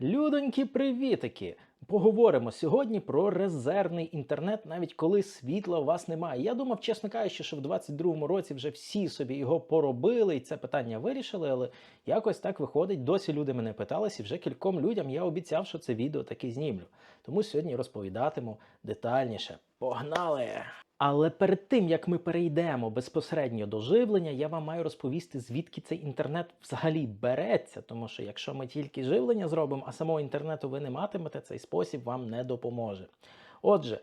Людонькі, привітики! Поговоримо сьогодні про резервний інтернет, навіть коли світла у вас немає. Я думав, чесно кажучи, що в 22-му році вже всі собі його поробили і це питання вирішили, але якось так виходить. Досі люди мене питались, і вже кільком людям я обіцяв, що це відео таки знімлю. Тому сьогодні розповідатиму детальніше. Погнали! Але перед тим як ми перейдемо безпосередньо до живлення, я вам маю розповісти, звідки цей інтернет взагалі береться. Тому що якщо ми тільки живлення зробимо, а самого інтернету ви не матимете, цей спосіб вам не допоможе. Отже,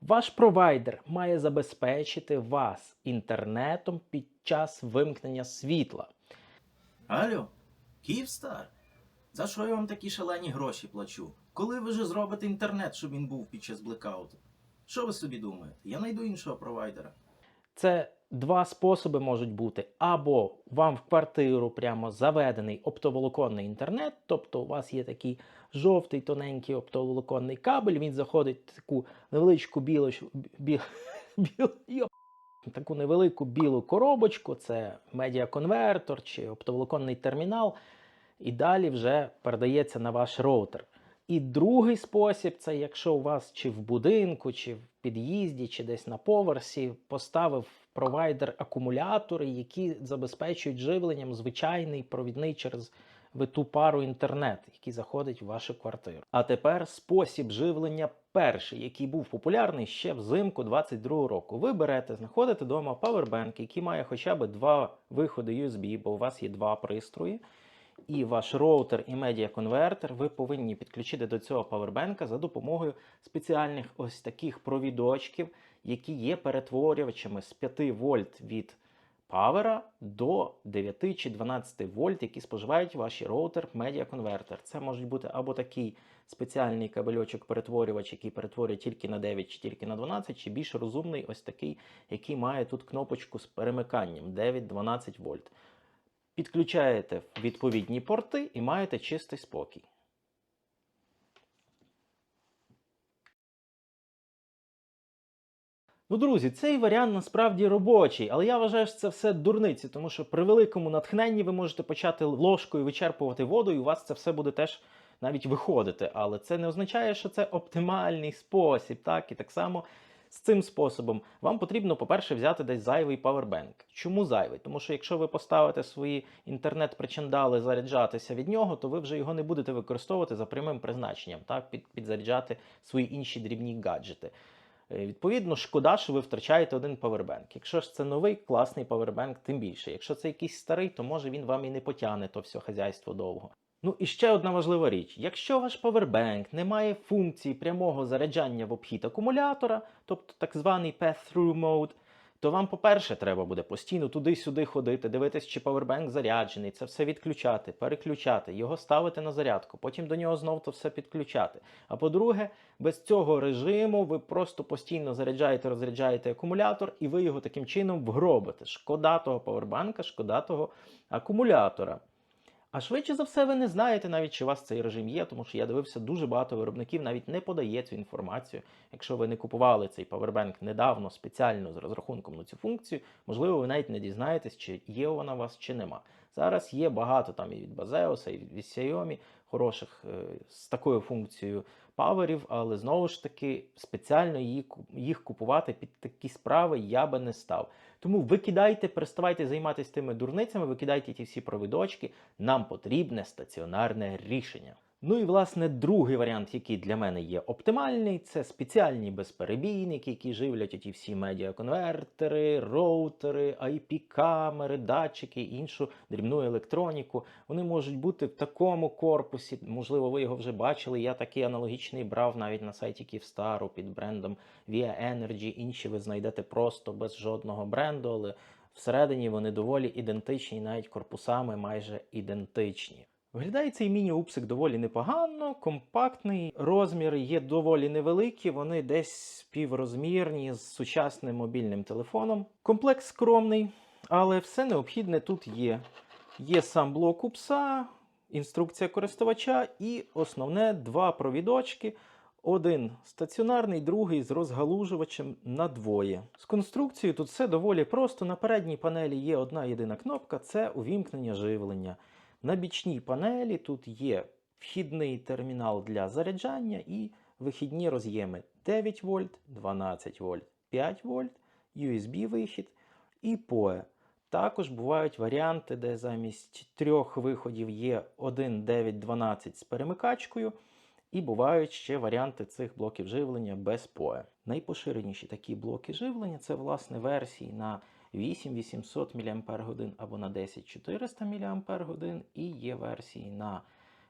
ваш провайдер має забезпечити вас інтернетом під час вимкнення світла. Алло, Київстар? За що я вам такі шалені гроші плачу? Коли ви вже зробите інтернет, щоб він був під час блекауту? Що ви собі думаєте? Я знайду іншого провайдера. Це два способи можуть бути: або вам в квартиру прямо заведений оптоволоконний інтернет, тобто у вас є такий жовтий тоненький оптоволоконний кабель, він заходить в таку невеличку білу, бі, таку невелику білу коробочку, це медіаконвертор чи оптоволоконний термінал, і далі вже передається на ваш роутер. І другий спосіб це якщо у вас чи в будинку, чи в під'їзді, чи десь на поверсі поставив провайдер акумулятори, які забезпечують живленням звичайний провідний через виту пару інтернет, який заходить в вашу квартиру. А тепер спосіб живлення перший, який був популярний ще взимку 22 року. Ви берете, знаходите вдома павербенк, який має хоча б два виходи USB, бо у вас є два пристрої і ваш роутер і медіаконвертер ви повинні підключити до цього павербенка за допомогою спеціальних ось таких провідочків, які є перетворювачами з 5 вольт від павера до 9 чи 12 вольт, які споживають ваші роутер медіаконвертер. Це можуть бути або такий спеціальний кабельочок перетворювач, який перетворює тільки на 9 чи тільки на 12, чи більш розумний ось такий, який має тут кнопочку з перемиканням 9-12 вольт. Підключаєте відповідні порти і маєте чистий спокій. Ну, друзі, цей варіант насправді робочий, але я вважаю, що це все дурниці, тому що при великому натхненні ви можете почати ложкою вичерпувати воду, і у вас це все буде теж навіть виходити. Але це не означає, що це оптимальний спосіб. Так, і так само з цим способом вам потрібно, по-перше, взяти десь зайвий павербенк. Чому зайвий? Тому що якщо ви поставите свої інтернет-причандали заряджатися від нього, то ви вже його не будете використовувати за прямим призначенням, так, під, підзаряджати свої інші дрібні гаджети. Е, Відповідно, шкода, що ви втрачаєте один павербенк. Якщо ж це новий класний павербенк, тим більше. Якщо це якийсь старий, то може він вам і не потягне то все хазяйство довго. Ну і ще одна важлива річ: якщо ваш павербенк не має функції прямого заряджання в обхід акумулятора, тобто так званий path-through mode, то вам, по-перше, треба буде постійно туди-сюди ходити, дивитись, чи павербенк заряджений, це все відключати, переключати, його ставити на зарядку, потім до нього знову то все підключати. А по-друге, без цього режиму ви просто постійно заряджаєте, розряджаєте акумулятор, і ви його таким чином вгробите. Шкода того павербанка, шкода того акумулятора. А швидше за все, ви не знаєте навіть, чи у вас цей режим є, тому що я дивився, дуже багато виробників навіть не подає цю інформацію. Якщо ви не купували цей павербенк недавно спеціально з розрахунком на цю функцію, можливо, ви навіть не дізнаєтесь, чи є вона у вас, чи нема. Зараз є багато там і від Базеоса, і від Xiaomi хороших е, з такою функцією паверів, але знову ж таки спеціально їх купувати під такі справи я би не став. Тому викидайте, переставайте займатися тими дурницями, викидайте ті всі провідочки. Нам потрібне стаціонарне рішення. Ну і власне другий варіант, який для мене є оптимальний, це спеціальні безперебійники, які живлять оті всі медіаконвертери, роутери, IP-камери, датчики, іншу дрібну електроніку. Вони можуть бути в такому корпусі. Можливо, ви його вже бачили. Я такий аналогічний брав навіть на сайті Київстару під брендом Via Energy. Інші ви знайдете просто без жодного бренду, але всередині вони доволі ідентичні, навіть корпусами майже ідентичні. Виглядає цей міні-упсик доволі непогано, компактний, розміри є доволі невеликі, вони десь співрозмірні з сучасним мобільним телефоном. Комплект скромний, але все необхідне тут є. Є сам блок упса, інструкція користувача і основне два провідочки. Один стаціонарний, другий з розгалужувачем на двоє. З конструкцією тут все доволі просто. На передній панелі є одна єдина кнопка це увімкнення живлення. На бічній панелі тут є вхідний термінал для заряджання і вихідні роз'єми 9 вольт, 12 вольт, 5 вольт, USB-вихід і PoE. Також бувають варіанти, де замість трьох виходів є 1 912 з перемикачкою, і бувають ще варіанти цих блоків живлення без PoE. Найпоширеніші такі блоки живлення це власне версії на 8800 мАч або на 10400 мАч, і є версії на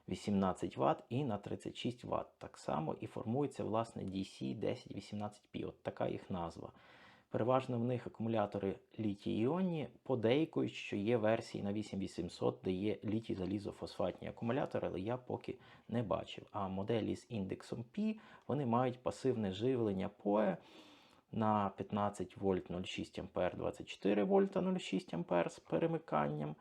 18 Вт і на 36 Вт. Так само і формується власне DC 1018P. От така їх назва. Переважно в них акумулятори літій-іонні, подейкують, що є версії на 8800, де є літій залізофосфатні акумулятори, але я поки не бачив. А моделі з індексом P вони мають пасивне живлення PoE на 15 вольт 0,6 А, 24 вольта 0,6 А з перемиканням,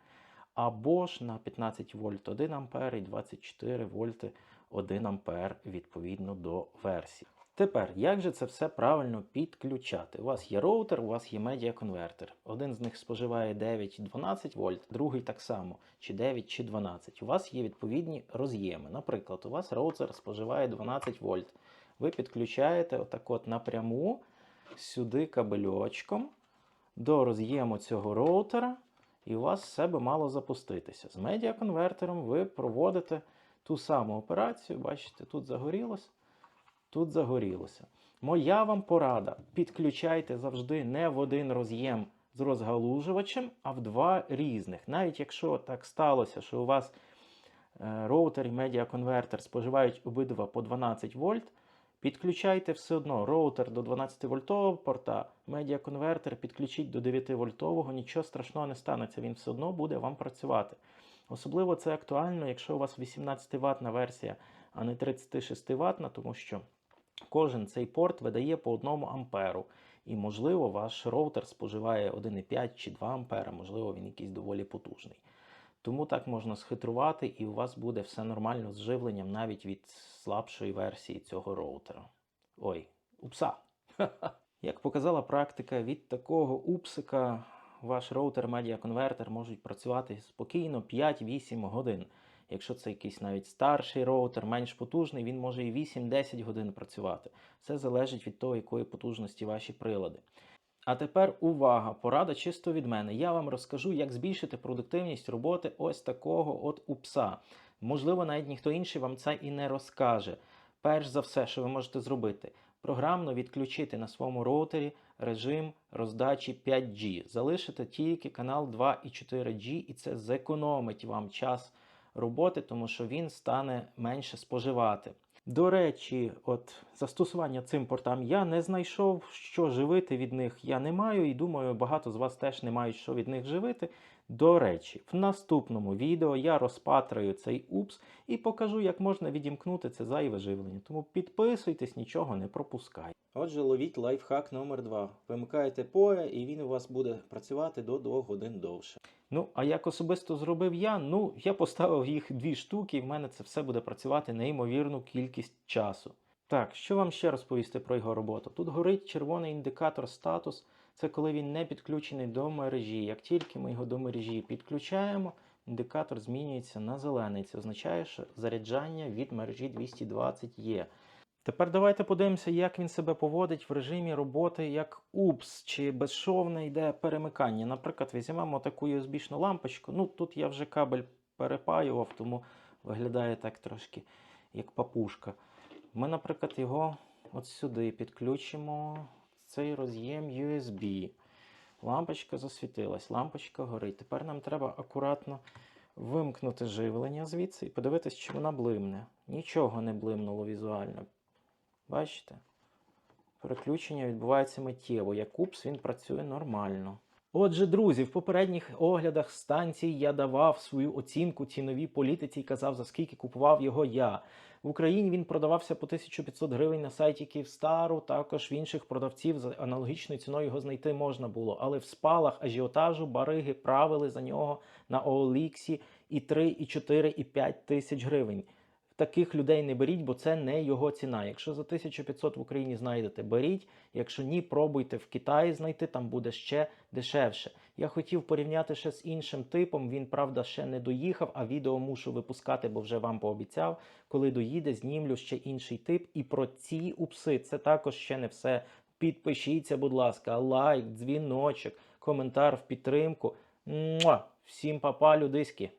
або ж на 15 вольт 1 А і 24 вольти 1 А відповідно до версії. Тепер, як же це все правильно підключати? У вас є роутер, у вас є медіаконвертер. Один з них споживає 9-12 вольт, другий так само, чи 9, чи 12. У вас є відповідні роз'єми. Наприклад, у вас роутер споживає 12 вольт. Ви підключаєте отак от напряму сюди кабельочком до роз'єму цього роутера, і у вас все би мало запуститися. З медіаконвертером ви проводите ту саму операцію. Бачите, тут загорілося тут загорілося. Моя вам порада: підключайте завжди не в один роз'єм з розгалужувачем, а в два різних. Навіть якщо так сталося, що у вас е, роутер і медіаконвертер споживають обидва по 12 вольт, підключайте все одно роутер до 12 вольтового порта, медіаконвертер підключіть до 9 вольтового, нічого страшного не станеться, він все одно буде вам працювати. Особливо це актуально, якщо у вас 18 ватна версія, а не 36 ватна, тому що Кожен цей порт видає по 1 амперу. І, можливо, ваш роутер споживає 1,5 чи 2 ампера, можливо, він якийсь доволі потужний. Тому так можна схитрувати, і у вас буде все нормально з живленням навіть від слабшої версії цього роутера. Ой, упса. Як показала практика, від такого упсика ваш роутер медіаконвертер можуть працювати спокійно 5-8 годин. Якщо це якийсь навіть старший роутер, менш потужний, він може і 8-10 годин працювати. Все залежить від того, якої потужності ваші прилади. А тепер увага! Порада чисто від мене. Я вам розкажу, як збільшити продуктивність роботи ось такого от упса. Можливо, навіть ніхто інший вам це і не розкаже. Перш за все, що ви можете зробити, програмно відключити на своєму роутері режим роздачі 5G. Залишити тільки канал 2 і 4G, і це зекономить вам час роботи, тому що він стане менше споживати. До речі, от застосування цим портам я не знайшов, що живити від них я не маю, і думаю, багато з вас теж не мають що від них живити. До речі, в наступному відео я розпатраю цей упс і покажу, як можна відімкнути це зайве живлення. Тому підписуйтесь, нічого не пропускайте. Отже, ловіть лайфхак номер 2 Вимикаєте PoE і він у вас буде працювати до 2 годин довше. Ну, а як особисто зробив я? Ну, я поставив їх дві штуки, і в мене це все буде працювати неймовірну кількість часу. Так, що вам ще розповісти про його роботу? Тут горить червоний індикатор статус. Це коли він не підключений до мережі. Як тільки ми його до мережі підключаємо, індикатор змінюється на зелений. Це означає, що заряджання від мережі 220 є. Тепер давайте подивимося, як він себе поводить в режимі роботи як упс, чи безшовне йде перемикання. Наприклад, візьмемо таку USB-шну лампочку. Ну, тут я вже кабель перепаював, тому виглядає так трошки як папушка. Ми, наприклад, його от сюди підключимо цей роз'єм USB. Лампочка засвітилась, лампочка горить. Тепер нам треба акуратно вимкнути живлення звідси і подивитись, чи вона блимне. Нічого не блимнуло візуально. Бачите? Переключення відбувається миттєво. Як упс, він працює нормально. Отже, друзі, в попередніх оглядах станцій я давав свою оцінку ціновій політиці і казав, за скільки купував його я. В Україні він продавався по 1500 гривень на сайті Київстару. Також в інших продавців за аналогічною ціною його знайти можна було. Але в спалах ажіотажу бариги правили за нього на OLX і 3, і 4, і 5 тисяч гривень. Таких людей не беріть, бо це не його ціна. Якщо за 1500 в Україні знайдете, беріть. Якщо ні, пробуйте в Китаї знайти, там буде ще дешевше. Я хотів порівняти ще з іншим типом. Він, правда, ще не доїхав, а відео мушу випускати, бо вже вам пообіцяв. Коли доїде, знімлю ще інший тип. І про ці упси це також ще не все. Підпишіться, будь ласка, лайк, дзвіночок, коментар в підтримку. Муа! Всім папа, людиськи!